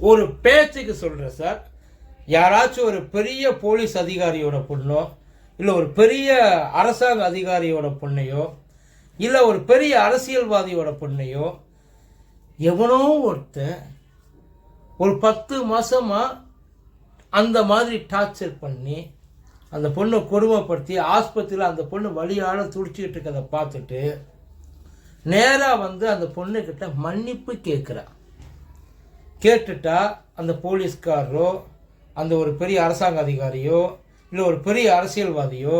ஒரு பேச்சுக்கு சொல்கிறேன் சார். யாராச்சும் ஒரு பெரிய போலீஸ் அதிகாரியோட பொண்ணோ இல்லை ஒரு பெரிய அரசாங்க அதிகாரியோட பொண்ணையோ இல்லை ஒரு பெரிய அரசியல்வாதியோட பொண்ணையோ எவனோ ஒருத்தன் ஒரு பத்து மாதமாக அந்த மாதிரி டார்ச்சர் பண்ணி அந்த பொண்ணை கொடுமைப்படுத்தி ஆஸ்பத்திரியில் அந்த பொண்ணு வழியால் துடிச்சிக்கிட்டு இருக்கிறத பார்த்துட்டு நேராக வந்து அந்த பொண்ணுக்கிட்ட மன்னிப்பு கேட்குறான் கேட்டுட்டா அந்த போலீஸ்காரரோ அந்த ஒரு பெரிய அரசாங்க அதிகாரியோ இல்லை ஒரு பெரிய அரசியல்வாதியோ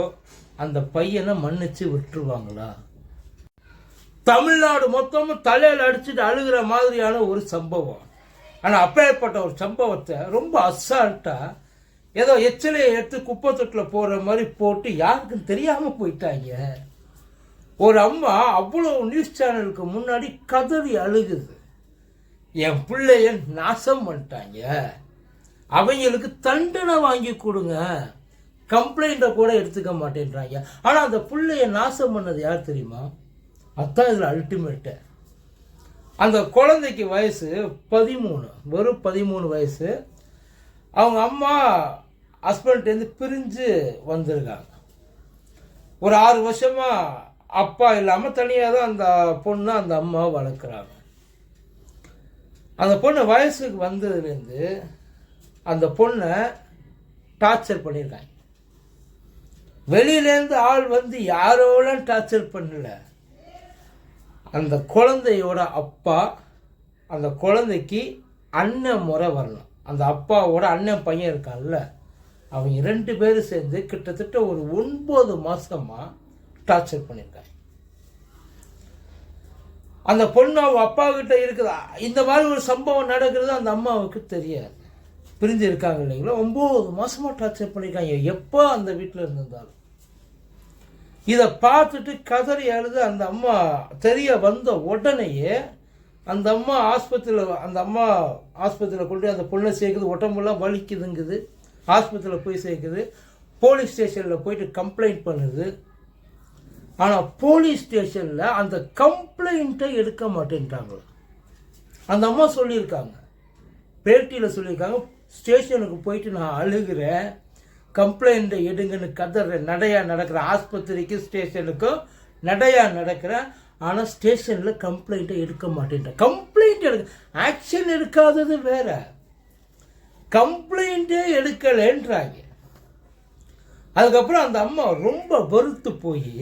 அந்த பையனை மன்னிச்சு விட்டுருவாங்களா? தமிழ்நாடு மொத்தமும் தலையில் அடிச்சுட்டு அழுகிற மாதிரியான ஒரு சம்பவம். ஆனால் அப்பேற்பட்ட ஒரு சம்பவத்தை ரொம்ப அசால்ட்டாக ஏதோ எச்சலையை எடுத்து குப்பை தொட்டில் போடுற மாதிரி போட்டு யாருக்கும் தெரியாமல் போயிட்டாங்க. ஒரு அம்மா அவ்வளோ நியூஸ் சேனலுக்கு முன்னாடி கதறி அழுகுது. என் பிள்ளைய நாசம் பண்ணிட்டாங்க. அவங்களுக்கு தண்டனை வாங்கி கொடுங்க. கம்ப்ளைண்ட்டை கூட எடுத்துக்க மாட்டேன்றாங்க. ஆனால் அந்த பிள்ளைய நாசம் பண்ணது யார் தெரியுமா? அதான் இதில் அல்டிமேட்டு அந்த குழந்தைக்கு வயசு பதிமூணு வெறும் பதிமூணு வயசு. அவங்க அம்மா ஹஸ்பண்ட்லேருந்து பிரிஞ்சு வந்திருக்காங்க. ஒரு ஆறு வருஷமாக அப்பா இல்லாமல் தனியாக தான் அந்த பொண்ணு அந்த அம்மா வளர்க்குறாங்க. அந்த பொண்ணு வயசுக்கு வந்ததுலேருந்து அந்த பொண்ணை டார்ச்சர் பண்ணியிருக்காங்க. வெளியிலேருந்து ஆள் வந்து யாரோலாம் டார்ச்சர் பண்ணல. அந்த குழந்தையோட அப்பா அந்த குழந்தைக்கு அண்ணன் முறை வரணும். அந்த அப்பாவோட அண்ணன் பையன் இருக்கான்ல அவங்க ரெண்டு பேரும் சேர்ந்து கிட்டத்தட்ட ஒரு ஒன்பது மாதமாக டார்ச்சர் பண்ணியிருக்காங்க. அந்த பொண்ணு அவள் அப்பா கிட்ட இருக்குதா. இந்த மாதிரி ஒரு சம்பவம் நடக்கிறது அந்த அம்மாவுக்கு தெரியாது. பிரிஞ்சு இருக்காங்க இல்லைங்களா? ஒம்பது மாதமாக டார்ச்சர் பண்ணியிருக்காங்க எப்போ அந்த வீட்டில் இருந்திருந்தாலும். இதை பார்த்துட்டு கதறி அழுது அந்த அம்மா தெரிய வந்த உடனேயே அந்த அம்மா ஆஸ்பத்திரியில் அந்த அம்மா ஆஸ்பத்திரியில் கொண்டு அந்த பொண்ணை சேர்க்குது. உடம்புலாம் வலிக்குதுங்குது. ஆஸ்பத்திரியில் போய் சேர்க்குது. போலீஸ் ஸ்டேஷனில் போயிட்டு கம்ப்ளைண்ட் பண்ணுது. ஆனால் போலீஸ் ஸ்டேஷனில் அந்த கம்ப்ளைண்ட்டை எடுக்க மாட்டேன்ட்டாங்க. அந்த அம்மா சொல்லியிருக்காங்க. பேட்டியில் சொல்லியிருக்காங்க ஸ்டேஷனுக்கு போயிட்டு நான் அழுகிறேன். கம்ப்ளைண்ட்டை எடுங்கன்னு கதறேன் நடையாக நடக்கிற ஆஸ்பத்திரிக்கு ஸ்டேஷனுக்கும் நடையாக நடக்கிறேன். ஆனால் ஸ்டேஷனில் கம்ப்ளைண்ட்டை எடுக்க மாட்டேன்ட்டேன் கம்ப்ளைண்ட் எடுக்க ஆக்ஷன் எடுக்காதது வேற. கம்ப்ளைண்ட்டே எடுக்கலைன்றாங்க. அதுக்கப்புறம் அந்த அம்மா ரொம்ப வெறுத்து போய்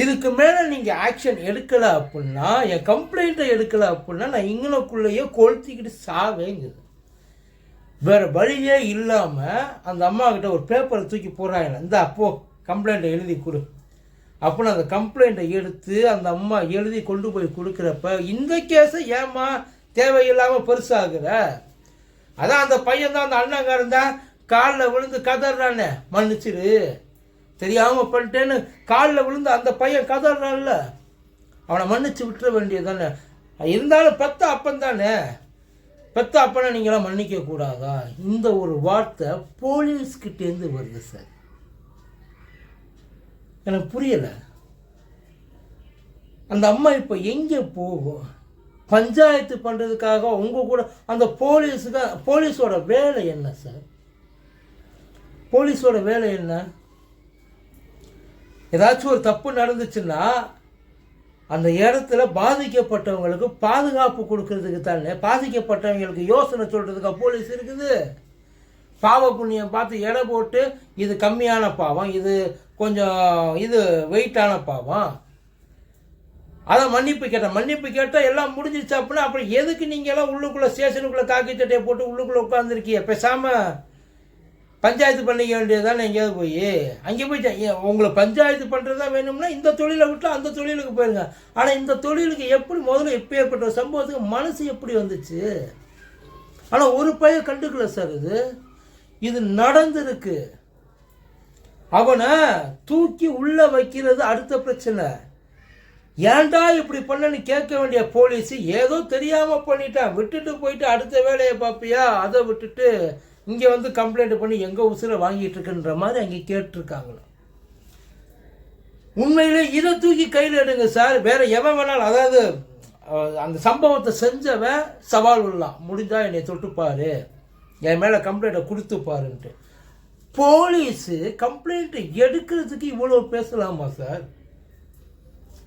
இதுக்கு மேலே நீங்கள் ஆக்ஷன் எடுக்கலை அப்படின்னா என் கம்ப்ளைண்ட்டை எடுக்கலை அப்படின்னா நான் இங்கனக்குள்ளேயே கொளுத்திக்கிட்டு சாவேங்குது. வேறு வழியே இல்லாமல் அந்த அம்மாக்கிட்ட ஒரு பேப்பரை தூக்கி போடுறாங்க. இந்த அப்போ கம்ப்ளைண்ட்டை எழுதி கொடு. அப்படின்னு அந்த கம்ப்ளைண்ட்டை எடுத்து அந்த அம்மா எழுதி கொண்டு போய் கொடுக்குறப்ப இந்த கேஸை ஏம்மா தேவையில்லாமல் பெருசாகுற? அதான் அந்த பையன் தான் அந்த அண்ணங்காரன் தான் காலில் விழுந்து கதறானே மன்னிச்சிரு. தெரியாமல் பண்ணிட்டேன்னு காலில் விழுந்து அந்த பையன் கதறான்ல. அவனை மன்னிச்சு விட்டுற வேண்டியது தானே இருந்தாலும் பெத்த அப்பன் தானே. பெத்த அப்பனை நீங்களாம் மன்னிக்க கூடாதா? இந்த ஒரு வார்த்தை போலீஸ்கிட்டேருந்து வருது சார். எனக்கு புரியலை. அந்த அம்மா இப்போ எங்கே போகும்? பஞ்சாயத்து பண்ணுறதுக்காக உங்கள் கூட அந்த போலீஸுக்கு போலீஸோட வேலை என்ன சார்? போலீஸோட வேலை என்ன? ஏதாச்சும் ஒரு தப்பு நடந்துச்சுன்னா அந்த இடத்துல பாதிக்கப்பட்டவங்களுக்கு பாதுகாப்பு கொடுக்கறதுக்கு தானே. பாதிக்கப்பட்டவங்களுக்கு யோசனை சொல்கிறதுக்கா போலீஸ் இருக்குது? பாவ புண்ணியம் பார்த்து எடை போட்டு இது கம்மியான பாவம் இது கொஞ்சம் இது வெயிட்டான பாவம். அதை மன்னிப்பு கேட்டேன் மன்னிப்பு கேட்டால் எல்லாம் முடிஞ்சிச்சு அப்படின்னா அப்புறம் எதுக்கு நீங்கள் எல்லாம் உள்ளுக்குள்ளே ஸ்டேஷனுக்குள்ளே காக்கி சட்டையை போட்டு உள்ளுக்குள்ளே உட்காந்துருக்கீங்க பேசாமல் பஞ்சாயத்து பண்ணிக்க வேண்டியது தானே எங்கேயாவது போய்? அங்கே போய் ஏன் உங்களை பஞ்சாயத்து பண்ணுறதா வேணும்னா இந்த தொழிலை விட்டு அந்த தொழிலுக்கு போயிருங்க. ஆனால் இந்த தொழிலுக்கு எப்படி முதல்ல இப்போ ஏற்பட்ட சம்பவத்துக்கு மனசு எப்படி வந்துச்சு? ஆனால் ஒரு பையன் கண்டுக்கல சார் இது. இது நடந்திருக்கு. அவனை தூக்கி உள்ளே வைக்கிறது அடுத்த பிரச்சனை. ஏன்டா இப்படி பண்ணன்னு கேட்க வேண்டிய போலீஸ் ஏதோ தெரியாமல் பண்ணிட்டான். விட்டுட்டு போயிட்டு அடுத்த வேலையை பார்ப்பியா? அதை விட்டுட்டு இங்கே வந்து கம்ப்ளைண்ட் பண்ணி எங்கள் உசுரை வாங்கிட்டு இருக்குன்ற மாதிரி அங்கே கேட்டிருக்காங்களாம் உண்மையிலே இதை தூக்கி கையில் எடுங்க சார். வேற எவன் வேணாலும் அதாவது அந்த சம்பவத்தை செஞ்சவன் சவால் விடலாம் முடிஞ்சால் என்னை தொட்டுப்பாரு என் மேலே கம்ப்ளைண்ட்டை கொடுத்துப்பாருன்ட்டு போலீஸு கம்ப்ளைண்ட்டை எடுக்கிறதுக்கு இவ்வளோ பேசலாமா சார்?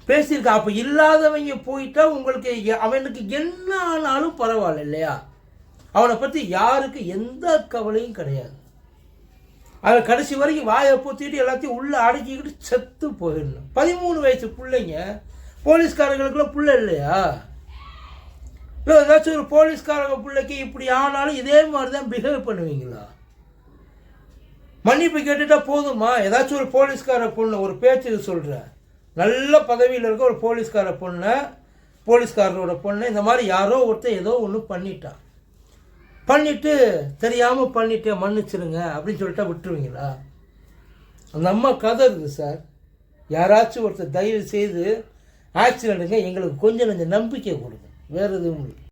பேசியிருக்கா. அப்போ இல்லாதவங்க போயிட்டா உங்களுக்கு அவனுக்கு என்ன ஆனாலும் பரவாயில்ல இல்லையா? அவனை பற்றி யாருக்கு எந்த கவலையும் கிடையாது. அவன் கடைசி வரைக்கும் வாயை பூத்திட்டு எல்லாத்தையும் உள்ளே அடக்கிக்கிட்டு செத்து போயிடணும். பதிமூணு வயசு பிள்ளைங்க போலீஸ்காரங்களுக்குலாம் பிள்ளை இல்லையா? இல்லை ஏதாச்சும் ஒரு போலீஸ்காரங்க பிள்ளைக்கு இப்படி ஆனாலும் இதே மாதிரி தான் பிஹேவ் பண்ணுவீங்களா? மன்னிப்பு கேட்டுட்டா போதுமா? ஏதாச்சும் ஒரு போலீஸ்கார பொண்ணு ஒரு பேச்சுக்கு சொல்கிறேன் நல்ல பதவியில் இருக்க ஒரு போலீஸ்கார பொண்ணை போலீஸ்காரரோட பொண்ணை இந்த மாதிரி யாரோ ஒருத்தன் ஏதோ ஒன்று பண்ணிட்டான். பண்ணிட்டு தெரியாமல் பண்ணிட்டேன் மன்னிச்சிருங்க அப்படின்னு சொல்லிட்டா விட்டுருவீங்களா? அந்த அம்மா கதை இருக்குது சார். யாராச்சும் ஒருத்தர் தயவு செய்து ஆக்சிடெண்ட்டுங்க எங்களுக்கு கொஞ்சம் கொஞ்சம் நம்பிக்கை கொடுங்க. வேறு எதுவும் இல்லை.